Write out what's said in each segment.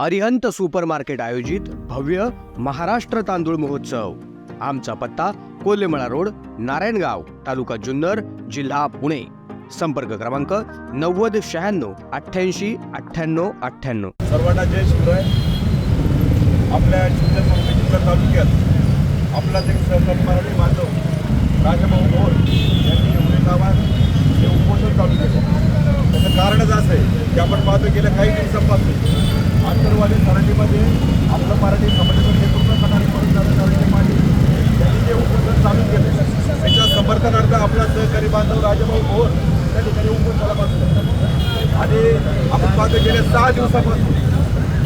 Arihant super market आयोजित भव्य महाराष्ट्र तांदूळ महोत्सव. आमचा पत्ता कोल्हेमळा रोड नारायणगाव तालुका जुन्नर जिल्हा पुणे. संपर्क क्रमांक नव्वद शहाण्णव अठ्ठ्याऐंशी अठ्ठ्याण्णव अठ्ठ्याण्णव. सर्वांना जय शिवराय. आपल्या जिल्ह्यात तालुक्यात आपला एक सहकारी मराठी माधव राजभाऊ भोर यांनी एवढे गावात हे उपोषण चालू केलं त्याचं कारणच असं आहे की आपण पाहतो गेल्या काही दिवसांपासून आंतरवादी मराठीमध्ये आपलं मराठी समाजाचं नेतृत्व करणारे म्हणून नरेंद्र मांडली यांनी जे उपोषण चालू केले त्याच्या समर्थनार्थ आपला सहकारी बांधव राजाभाऊ भोर त्या ठिकाणी उपोषणाला बसले आणि आपण पाहतो गेल्या सहा दिवसापासून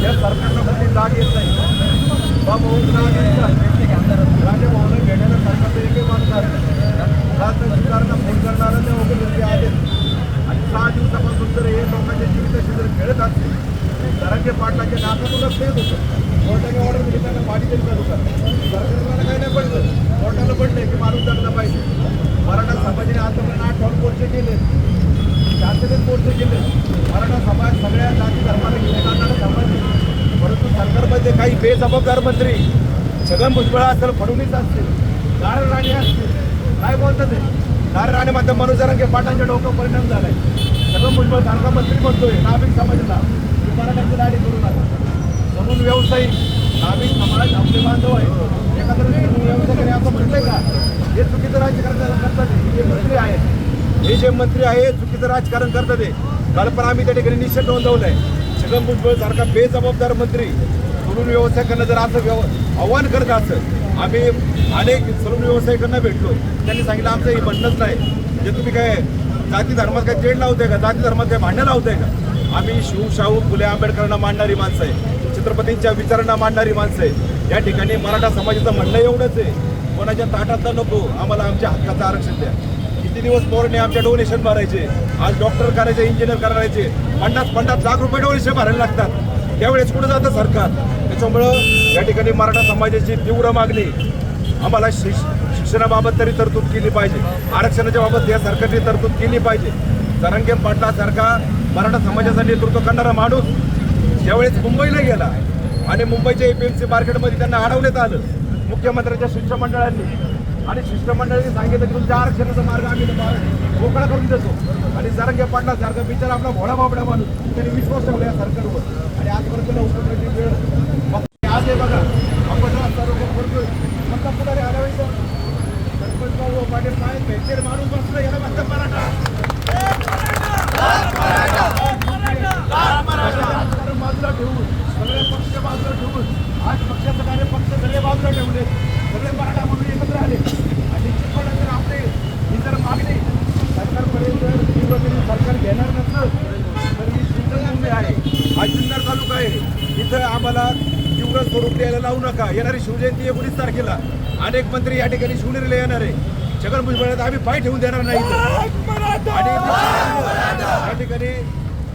या सरकारला कुठली जाग येत नाही. बा भाऊ जाग येत नाही. राजे घेण्याला सरकारचं एकही मान कारण जात फोन करणारा ते वगैरे आले आहेत. आणि सहा दिवसापासून जर हे लोकांच्या जीविताशी जर खेळत असतील दराचे पाटलाच्या नाकातूनच तेच होतं. कोर्टाने ऑर्डर दिली त्यांना पाणी तरी चालू करा सरकारला काही नाही पडलं. कोर्टाला पडले की माणूस जगला पाहिजे. मराठा समाजाने आतापर्यंत आठ टॉन मोर्चे केले. शांततेत मोर्चे केले. मराठा समाज सगळ्या जाती धर्माला घेऊन जाणारा समाज परंतु सरकारमध्ये काही बेजबाबदार मंत्री छगन भुजबळ असेल फडणवीस असतील नारायण राणे असतील काय बोलतात ते? नारायण राणे मात्र मनोजरांगे पाटांच्या डोकं परिणाम झालाय. छगन भुजबळ सारखा मंत्री म्हणतोय नाभिक समाजाला. की मराठ्यांची दाढी करू नका म्हणून व्यावसायिक नाभिक समाज आपले बांधव आहे एखादं व्यावसायिकाने असं म्हटलंय का? हे चुकीचं राजकारण करतात हे मंत्री आहेत हे जे मंत्री आहे चुकीचं राजकारण करतात ते. काल पण आम्ही त्या ठिकाणी निषेध नोंदवलाय. छगन भुजबळ सारखा बेजबाबदार मंत्री तरुण व्यावसायिकांना जर असं व्यव आव्हान करत असं आम्ही अनेक तरुण व्यावसायिकांना भेटलो. त्यांनी सांगितलं आमचं हे म्हणणंच नाही. म्हणजे तुम्ही काय जाती धर्मात काय तेढ लावताय का? जाती धर्मात काय भांडणं लावताय का? आम्ही शिवशाहू फुले आंबेडकरांना मांडणारी माणसं आहे. छत्रपतींच्या विचारांना मांडणारी माणसं आहे. या ठिकाणी मराठा समाजाचं म्हणणं एवढंच आहे. कोणाच्या ताटातलं नको आम्हाला आमच्या हक्काचं आरक्षण द्या. किती दिवस पोरणे आमच्या डोनेशन भरायचे आज डॉक्टर करायचे इंजिनियर करायचे. पन्नास पन्नास लाख रुपये डोनेशन भरायला लागतात. त्यावेळेस कुठं जातं सरकार? त्याच्यामुळं या ठिकाणी मराठा समाजाची तीव्र मागणी. आम्हाला शिक्ष शिक्षणाबाबत तरी तरतूद केली पाहिजे. आरक्षणाच्या बाबत या सरकारची तरतूद केली पाहिजे. तरंगे पाटलासारखा मराठा समाजाचं नेतृत्व करणारा माणूस ज्यावेळेस मुंबईला गेला आणि मुंबईच्या एपीएमसी मार्केटमध्ये त्यांना अडवण्यात आलं मुख्यमंत्र्यांच्या शिष्टमंडळांनी. आणि शिष्टमंडळाने सांगितलं की तुमच्या आरक्षणाचा मार्ग आम्ही मोकळा करून देतो. आणि जरंगे पडला सारखा बिचारा आपला भोळा बाबडा माणूस त्यांनी विश्वास ठेवला या सरकारवर. आणि आज त्याला उपक्रमाची वेळ मग आज हे बघा आपण रस्ता रोको करतोय फक्त पुढारी हलवायचं सरपंच भाऊ पाटील काय भेटेल माणूस बसलं याला म्हणतात मराठा राजकारण बाजूला ठेवून सगळे पक्ष बाजूला ठेवून आज पक्षाचं कार्य पक्ष सगळे बाजूला ठेवले सगळे मराठा म्हणून एकत्र आले आणि निश्चितपणे जर आपले ही जर मागणी सरकारपर्यंत जर तीव्रतेने सरकार घेणार नसलं तर ही सुंदर मुंबई आहे हा जुन्नर तालुका आहे. इथं आम्हाला तीव्र स्वरूप द्यायला लावू नका. येणारी शिवजयंती एकोणीस तारखेला. अनेक मंत्री या ठिकाणी शिवनेरीला येणार आहे. छगन भुजबळात आम्ही पाय ठेवून देणार नाही आणि या ठिकाणी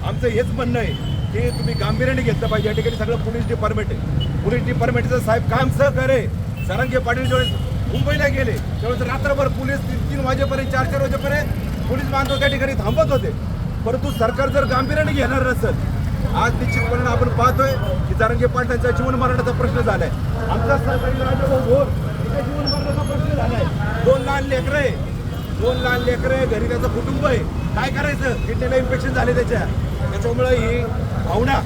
आमचं हेच म्हणणं आहे की तुम्ही गांभीर्याने घेतलं पाहिजे. या ठिकाणी सगळं पोलीस डिपार्टमेंट आहे. पोलीस डिपार्टमेंटचं साहेब काम सहकार्य आहे. सरंगे पाटील ज्यावेळेस मुंबईला गेले त्यावेळेस रात्रभर पोलीस तीन तीन वाजेपर्यंत चार चार वाजेपर्यंत पोलीस बांधव त्या ठिकाणी थांबत होते. परंतु सरकार जर गांभीर्याने घेणार नसेल आज निश्चितपणे आपण पाहतोय की जारंगे पाटलांचा जीवन मरणाचा प्रश्न झालाय. आमचा सरकारी राजाभाऊ भोर जीवन मरणाचा प्रश्न झालाय. दोन लहान लेकरं आहे. दोन लहान लेकरं आहे घरी त्याचं कुटुंब आहे. काय करायचं? किडनीला इन्फेक्शन झाले त्याच्या. त्याच्यामुळं ही भावना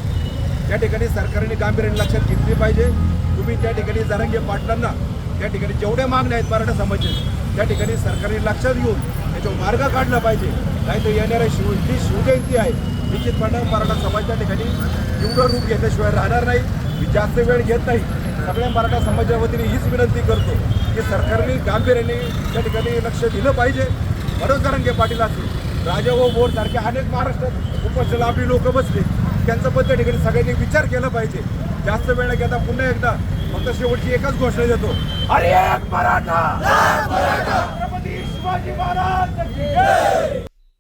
त्या ठिकाणी सरकारने गांभीर्याने लक्षात घेतली पाहिजे. तुम्ही त्या ठिकाणी जारंगे पाटलांना त्या ठिकाणी जेवढ्या मागण्या आहेत मराठा समाजाचे त्या ठिकाणी सरकारने लक्षात घेऊन त्याच्यावर मार्ग काढला पाहिजे. नाही तर येणाऱ्या शिव जी शिवजयंती आहे निश्चितपणे मराठा समाज त्या ठिकाणी तीव्र रूप घेतल्याशिवाय राहणार नाही. मी जास्त वेळ घेत नाही. सगळ्या मराठा समाजाच्या वतीने हीच विनंती करतो की सरकारने गांभीर्याने त्या ठिकाणी लक्ष दिलं पाहिजे. मनोज जरांगे पाटील असतील राजा बोर सारखे अनेक महाराष्ट्रात उपस्थित आपली लोक बसले त्यांचं पण त्या ठिकाणी सगळ्यांनी विचार केला पाहिजे. जास्त वेळ न घेता पुन्हा एकदा फक्त शेवटची एकच घोषणा देतो. अरे मराठा! छत्रपती शिवाजी महाराज